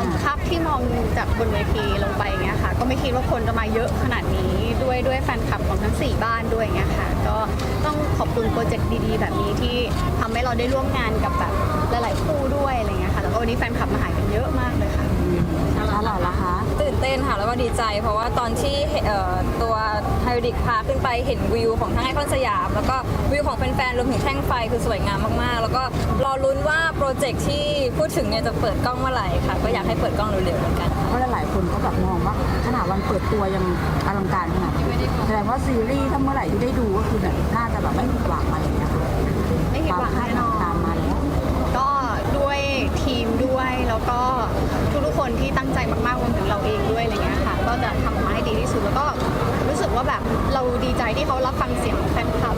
อภาพที่มองจากบนเวทีลงไปอย่างเงี้ยค่ะ ก็ไม่คิดว่าคนจะมาเยอะขนาดนี้ด้วยด้วยแฟนคลับของทั้ง 4 บ้านด้วยอย่างเงี้ยค่ะ ก็ต้องขอบคุณโปรเจกต์ดีๆ แบบนี้ที่ทำให้เราได้ร่วมงานกับแบบหลายๆคู่ด้วยอะไรเงี้ยค่ะแล้วก็วันนี้แฟนคลับมาหากันเยอะมากเลยค่ะ ชาลอตล่ะคะตื่นเต้นค่ะแล้วก็ดีใจ เพราะว่าตอนที่เอ่อตัวไฮดิกพาขึ้นไปเห็นวิวของทั้งไอคอนสยาม แล้วก็วิวของแฟนๆรวมถึงแท่งไฟคือสวยงามมากๆ แล้วก็รอลุ้นว่าโปรเจกต์ที่พูดถึงเนี่ยจะเปิดกล้องเมื่อไหร่ค่ะ ก็อยากให้เปิดกล้องเร็วๆเหมือนกันเพราะหลายๆคนก็แบบมองว่าขนาดวันเปิดตัวยังอลังการขนาดนี้แสดงว่าซีรีส์ถ้าเมื่อไหร่ที่ได้ดูก็คือแบบน่าจะแบบไม่ผิดหวังอะไรอย่างเงี้ย ที่เขารับฟังเสียงของแฟนคลับ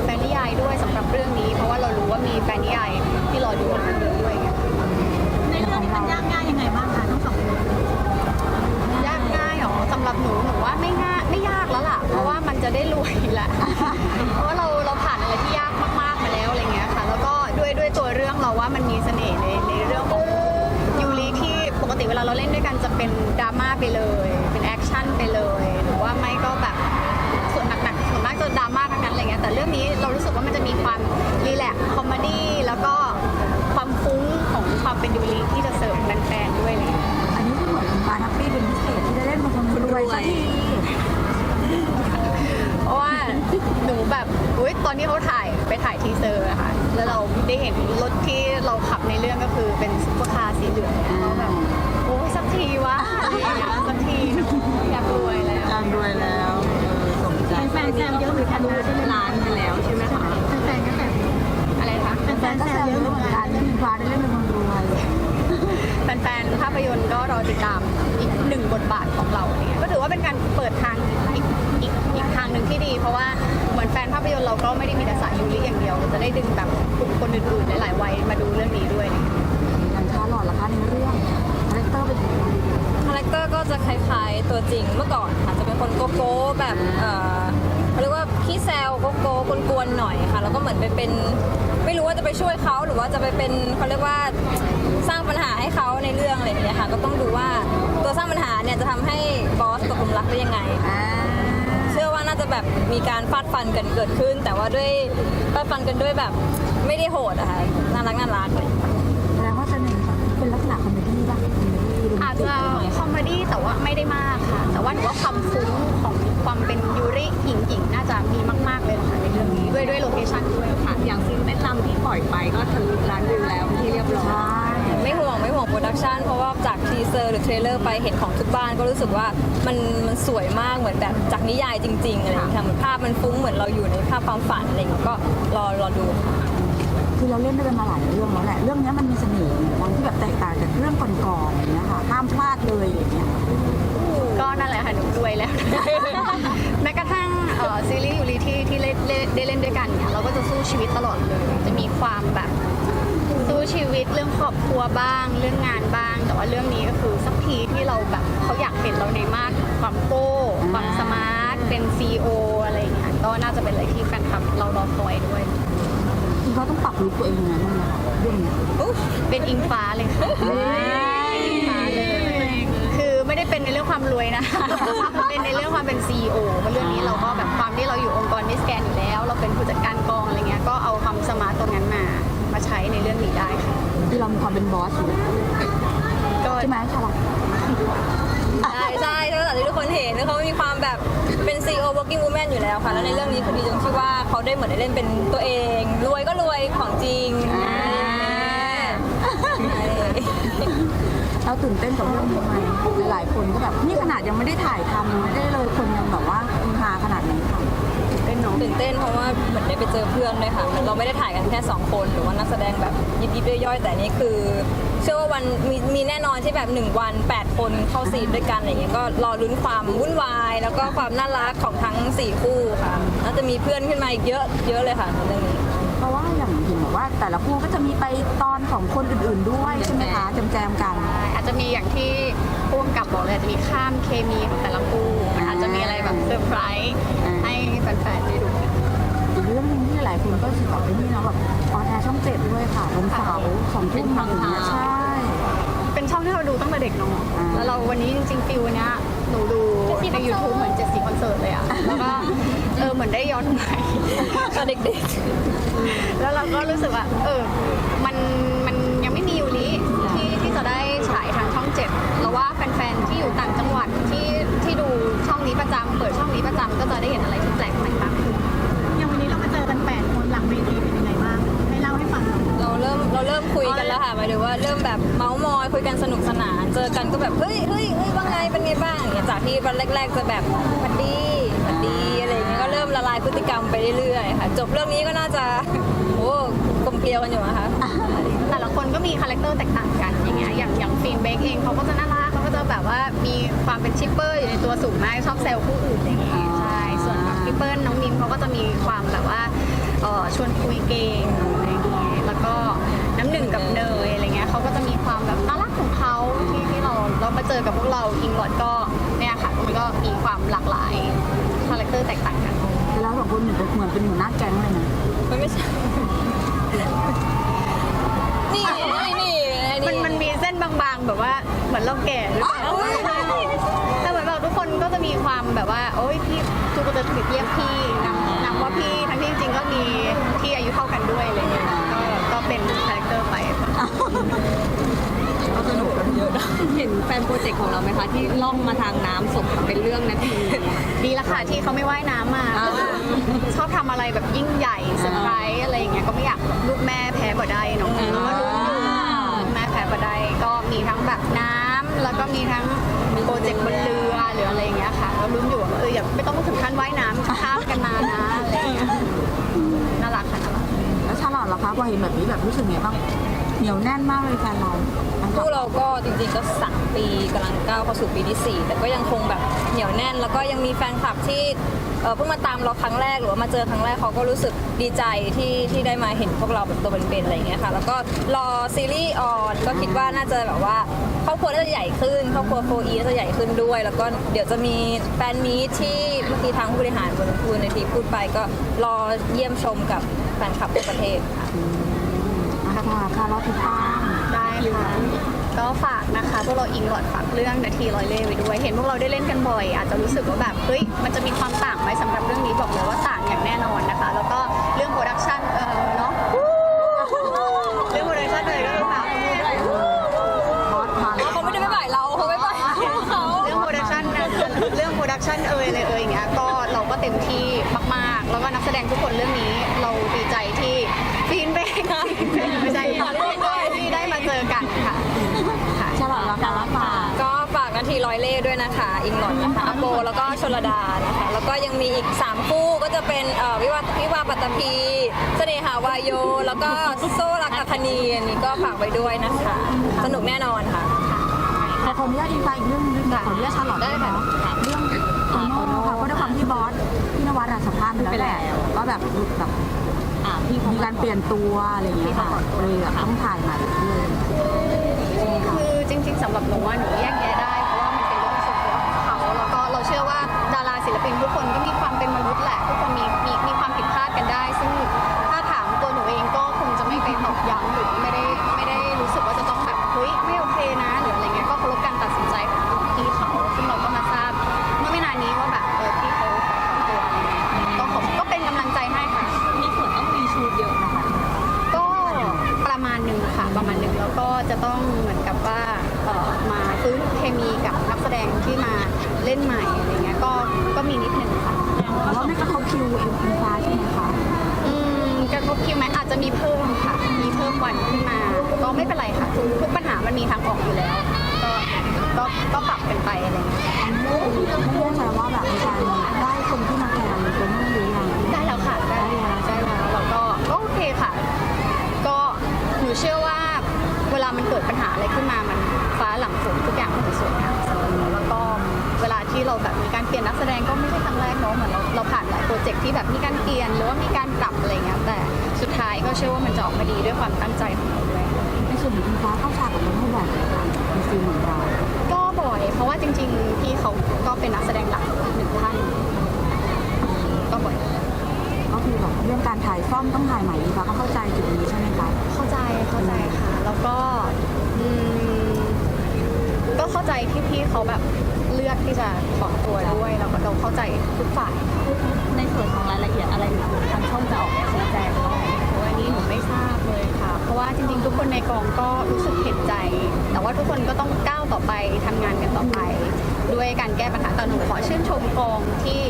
ไปถ่ายทีเซอร์อะค่ะ แล้วเราได้เห็นรถที่เราขับในเรื่องก็คือเป็นซุปเปอร์คาร์สีเหลืองเนี่ยเราแบบโอ้ยสักทีวะอะไรอย่างเงี้ยสักทีเนอะอยากรวยแล้วจางรวยแล้วเออสมใจแฟนแซวเยอะเหมือนกันนะใช่ไหมล้านไปแล้วใช่ไหมคะแฟนก็แซวอะไรคะแฟนๆก็แซวเยอะเหมือนกันที่คุณฟ้าได้เล่นเป็นคนรวยแฟนๆภาพยนตร์ก็รอติดตามอีกหนึ่งบทบาทของเราเนี่ยก็ถือว่าเป็นการเปิดทางอีกอีกอีกทางหนึ่งที่ดี เพราะว่าเหมือนแฟนภาพยนตร์เราก็ไม่ได้มีแต่สา ยยูริอย่างเดียวเราจะได้ดึงแบบกลุ่มคนอื่นๆหลายๆวัยมาดูเรื่องนี้ด้วยอย่างชาลอตล่ะคะในเรื่องคาแรคเตอร์เป็นยังไงคาแรคเตอร์ก็จะคล้ายๆตัวจริงเมื่อก่อนค่ะจะเป็นคนโกโก้แบบเอ่อเขาเรียกว่าขี้แซวโกโก้กวนๆหน่อยค่ะ แล้วก็เหมือนไปเป็นไม่รู้ว่าจะไปช่วยเขาหรือว่าจะไปเป็นเขาเรียกว่าสร้างปัญหาให้เขาในเรื่องอะไรอย่างเงี้ยค่ะ ก็ต้องดูว่าตัวสร้างปัญหาเนี่ยจะทำให้บอสตกหลุมรักได้ยังไงอ่าเชื่อว่า น่าจะแบบมีการฟาดฟันกันเกิดขึ้น แต่ว่าด้วยฟาดฟันกันด้วยแบบไม่ได้โหดอะค่ะน่ารักน่ารักเลยแสดงว่าจะเป็นเป็นลักษณะคอมเมดี้ป่ะคอมเมดี้โรแมอานจติกจะได้ไหมคอมเมดี้แต่ว่าไม่ได้มากค่ะ แต่ว่าหนูว่าความฟุ้งของความเป็นยูริหญิงหญิงๆน่าจะมีมาก ๆ เลยค่ะในเรื่องนี้ด้วยด้วยโลเคชั่นด้วยค่ะอย่างซีนเต้นรำที่ปล่อยไปก็ทะลุล้านวิวแล้วเป็นที่เรียบร้อยใช่ไม่ห่วงไม่ห่วง โปรดักชันเพราะว่าจากทีเซอร์หรือเทรลเลอร์ไปเห็นของทุกบ้านก็รู้สึกว่ามันมันสวยมากเหมือนแบบจากนิยายจริงๆอะไรอย่างเงี้ยค่ะเหมือนภาพมันฟุ้งเหมือนเราอยู่ในภาพความฝันอะไรอย่างเงี้ยก็รอรอดูค่ะ คือเราเล่นได้เป็นมาหลายเรื่องแล้วแหละ เรื่องนี้มันมีเสน่ห์บางที่แบบแตกต่างจากเรื่องก่อนๆอย่างเงี้ยค่ะห้ามพลาดเลยอย่างเงี้ย ก็นั่นแหละค่ะหนูรวยแล้ว แม้กระทั่งเอ่อซีรีส์ยูริที่ที่เล่นเล่นได้เล่นด้วยกันเนี่ยเราก็จะสู้ชีวิตตลอดเลย จะมีความแบบ สู้ชีวิตเรื่องครอบครัวบ้าง เรื่องงานบ้าง แต่ว่าเรื่องนี้ก็คือสักทีที่เราแบบเขาอยากเห็นเราในมาตรความโก้ความสมาร์ทเป็นซีออะไรอย่างเงี้ยก็น่าจะเป็นอะไรที่แฟนคลับเรารอคอยด้วยคือเขาต้องปรับลุคตัวเองยังไงบ้างเนี่ยเรื่องเนี้ยเป็นอิงฟ้าเลยค่ะอิงฟ้าเลย คือไม่ได้เป็นในเรื่องความรวยนะเป็นในเรื่องความเป็น CEO เพราะเรื่องนี้เราก็แบบความที่เราอยู่องค์กรมิสแกนอยู่แล้ว เราเป็นผู้จัดการกองอะไรเงี้ยก็เอาความสมาร์ตตรงนั้นมามาใช้ในเรื่องนี้ได้ค่ะคือเรามีความเป็นบอสอยู่ก็ใช่ไหมชาลอตใช่ใช่ตั้งแต่ที่ทุกคนเห็นเขามีความแบบเป็น CEO working woman อยู่แล้วค่ะ แล้วในเรื่องนี้คือดีตรงที่ว่าเขาได้เหมือนได้เล่นเป็นตัวเอง รวยก็รวยของจริงอ่าใช่เราตื่นเต้นกับเรื่องนี้ไหมหลายๆคนก็แบบนี่ขนาดยังไม่ได้ถ่ายทำยังไม่ได้เลยคนยังแบบว่าฮือฮาขนาดนี้ค่ะเป็นน้องตื่นเต้นเพราะว่าเหมือน ได้ไปเจอเพื่อนด้วยค่ะเหมือนเราไม่ได้ถ่ายกันแค่ 2 คน หรือว่านักแสดงแบบยิบยิบย่อยๆแต่นี่คือ เชื่อว่าวันมีมีแน่นอนที่แบบ 1 วัน 8 คนเข้าซีนด้วยกันอะไรอย่างเงี้ยก็รอลุ้นความวุ่นวาย แล้วก็ความน่ารักของทั้ง 4 คู่ค่ะน่าจะมีเพื่อนขึ้นมาอีกเยอะเยอะเลยค่ะในเรื่องนี้ เพราะว่าอย่างเห็นบอกว่าแต่ละคู่ก็จะมีไปตอนของคนอื่นๆด้วยใช่ไหมคะแจมๆกันอาจจะมีอย่างที่พ่วงกับบอกเลยอาจจะมีข้ามเคมีของแต่ละคู่มันอาจจะมีอะไรแบบเซอร์ไพรส์ายคนก็สิแบบไอ้นี่เนาะแบบออนแอร์ช่องเจ็ดด้วยค่ะวันเสาร์สองทุ่มอย่างเงี้ยใช่ เป็นช่องที่เราดูตั้งแต่เด็กเนาะอ่แล้วเราวันนี้จริงๆฟิลเนี้ยหนูดูใน YouTube เหมือนเจ็ดสีคอนเสิร์ตเลยอะแล้วก็เออเหมือนได้ย้อนไปตอนเด็กแล้วเราก็รู้สึกว่าเออมันมันยังไม่มีอยู่นี้ที่ที่จะได้ฉายทางช่องเจ็ดเราว่าแฟนๆที่อยู่ต่างจังหวัดที่ที่ดูช่องนี้ กันก็แบบเฮ้ยเฮ้ยเฮ้ยว่าไงเป็นไงบ้างอย่างเงี้ยจากที่วันแรก ๆ จะแบบหวันดีหวันดีอะไรอย่างเงี้ยก็เริ่มละลายพฤติกรรมไปเรื่อยๆค่ะ จบเรื่องนี้ก็น่าจะโอ้กลมเกลียวกันอยู่นะคะแต่ละคนก็มีคาแรคเตอร์แตกต่างกันอย่างเงี้ยอย่างอย่างฟิล์มเบคเองเขาก็จะน่ารักเขาก็จะแบบว่ามีความเป็นชิปเปอร์อยู่ในตัวสูงมากชอบแซวผู้อื่นอะไรอย่างเงี้ยใช่ส่วนแบบพี่เปิ้ลน้องมิมเขาก็จะมีความแบบว่าเอ่อชวนคุยเก่งอะไรอย่างเงี้ยแล้วก็น้ำหนึ่งกับเนย อกับพวกเราอิงหลอดก็เนี่ยค่ะมันก็มีความหลากหลายคาแรคเตอร์แตกต่างกันแล้วสองคนเหมือนเหมือนเป็นหัวหน้าแก๊งเลยนะมันไม่ใช่ นี่นี่นี่มันมันมีเส้นบางๆ แบบว่าเหมือนเราแก่หรือเปล่าแต่เหมือนแบบทุกคนก็จะมีความแบบว่า โอ้ยพี่ทุกคนจะถูกเรียกพี่นำนำว่าพี่ทั้งที่จริงๆก็มีที่อายุเท่ากันด้วยอะไรเงี้ยก็ก็เป็นคาแรคเตอร์ไป ก็สนุกกัน เยอะนะเห็นแฟนโปรเจกต์ของเราไหมคะที่ล่องมาทางน้ำสมกับเป็นเรื่องนาทีดีละค่ะที่เขาไม่ว่ายน้ำมาชอบทำอะไรแบบยิ่งใหญ่เซอร์ไพรส์อะไรอย่างเงี้ยก็ไม่อยากลูกแม่แพ้บ่ได้เนาะแล้วก็ลูกลูกแม่แพ้บ่ได้ก็มีทั้งแบบน้ำแล้วก็มีทั้งโปรเจกต์บนเรือหรืออะไรอย่างเงี้ยค่ะก็ลุ้นอยู่ว่าเอออย่าไม่ต้องถึงขั้นว่ายน้ำข้ามกันมานะอะไรอย่างเงี้ยน่ารักค่ะน่ารัก แล้วชาลอตล่ะคะพอเห็นแบบนี้แบบรู้สึกไงบ้างเหนียวแน่นมากเลยแฟนเราทั้งพวกเราก็ จริงๆก็สามปีกำลังก้าวเข้าสู่ปีที่ 4 แต่ก็ยังคงแบบเหนียวแน่น แล้วก็ยังมีแฟนคลับที่เอ่อเพิ่งมาตามเราครั้งแรกหรือว่ามาเจอครั้งแรกเขาก็รู้สึกดีใจที่ที่ได้มาเห็นพวกเราแบบตัวเป็นๆอะไรอย่างเงี้ยค่ะ แล้วก็รอซีรีส์ออนก็คิดว่าน่าจะแบบว่าครอบครัวน่าจะใหญ่ขึ้นครอบครัวโฟอีน่าจะใหญ่ขึ้นด้วย แล้วก็เดี๋ยวจะมีแฟนมีตที่เมื่อกี้ทางผู้บริหารบนคูในทีพูดไปก็รอเยี่ยมชมกับแฟนคลับทั่วประเทศค่ะอาค่ะคาร์ลอตติดตามได้ค่ะ ก็ฝากนะคะพวกเราอิงหลอดฝากเรื่องนาทีร้อยเล่ห์ไว้ด้วย เห็นพวกเราได้เล่นกันบ่อย อาจจะรู้สึกว่าแบบเฮ้ยมันจะมีความต่างไหมสำหรับเรื่องนี้บอกเลยว่าต่างอย่างแน่นอนนะคะ แล้วก็เรื่องโปรดักชันเออเนาะเรื่องโปรดักชันเลยก็คือแบบบอสมาเขาไม่ได้ไม่บ่ายเราเขาไม่บ่ายเขาเรื่องโปรดักชันนะเรื่องโปรดักชันเอยเลยเอยอย่างเงี้ยก็เราก็เต็มที่มากๆ แล้วก็นักแสดงทุกคนเรื่องนี้เราดีใจที่ฟีนเบกไม่ใช่ที่ได้มาเจอกันค่ะค่ะ ชาลอตล่ะคะฝาก ก็ฝากนาทีร้อยเล่ห์ด้วย นะคะอิงหลอดนะคะอโปแล้วก็ชลดานะคะ แล้วก็ยังมีอีก 3 คู่ก็จะเป็นเอ่อวิวาวิวาปัตตภีเสน่หาวายโย แล้วก็โซ่รักอัคนีอันนี้ก็ฝากไว้ด้วยนะคะ สนุกแน่นอนค่ะ แต่ขออนุญาตอินไซด์อีกเรื่องนึงขออนุญาตชาลอตได้ไหมเรื่องโตโน่ค่ะเพราะด้วยความที่บอสพี่นวัดอะสัมภาษณ์ไปแล้วแหละว่าแบบแบบอ่าพี่เขามีการเปลี่ยนตัวอะไรอย่างเงี้ยค่ะเลยแบบต้องถ่ายใหม่เลยใช่ไหมคะคือจริงๆสำหรับหนูว่าหนูแยก ราศิลปินทุกคน ค่ะทุกทุกปัญหามันมีทางออกอยู่แล้ว ก็ก็ก็ปรับกันไปอะไรเงี้ยไม่แน่ใจว่าแบบมีการได้คนที่มาแทนโตโน่หรือยังได้แล้วค่ะได้แล้วได้แล้วแล้วก็ก็โอเคค่ะ ก็หนูเชื่อว่าเวลามันเกิดปัญหาอะไรขึ้นมามันฟ้าหลังฝนทุกอย่างมันจะสวยงามเสมอแล้วก็เวลาที่เราแบบมีการเปลี่ยนนักแสดงก็ไม่ใช่ครั้งแรกเนาะเหมือนเราเราผ่านหลายโปรเจกต์ที่แบบมีการเปลี่ยนหรือว่ามีการปรับอะไรเงี้ยแต่สุดท้ายก็เชื่อว่ามันจะออกมาดีด้วยความตั้งใจของเราด้วยใน ส่วนของอิงฟ้าเข้าฉากกับโตโน่บ่อยไหมคะในซีนของเราก็บ่อย เพราะว่าจริง ๆ พี่เขาก็เป็นนักแสดงหลักหนึ่งท่านก็บ่อย ก็คือแบบเรื่องการถ่ายซ่อมต้องถ่ายใหม่อิงฟ้าก็เข้าใจจุดนี้ใช่ไหมคะเข้าใจเข้าใจค่ะ แล้วก็อืมก็เข้าใจที่พี่เขาแบบเลือกที่จะถอตัวด้วยเราก็เราเข้าใจทุกฝ่าย ในส่วนของรายละเอียดอะไรทางช่องจะออกมาชี้แจง ราะว่าจริงๆ ทุกคนในกองก็รู้สึกเห็นใจ แต่ว่าทุกคนก็ต้องก้าวต่อไปทำงานกันต่อไป ด้วยการแก้ปัญหาแต่หนูขอชื่นชมกองที่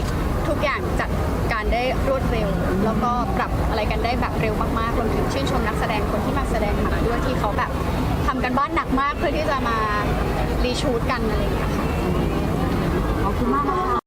ทุกอย่างจัดการได้รวดเร็ว แล้วก็ปรับอะไรกันได้แบบเร็วมากๆรวมถึงชื่นชมนักแสดงคนที่มาแสดงมาด้วยที่เขาแบบทำกันบ้านหนักมากเพื่อที่จะมารีชูดกันอะไรอย่างเงี้ยค่ะขอบคุณมากนะคะ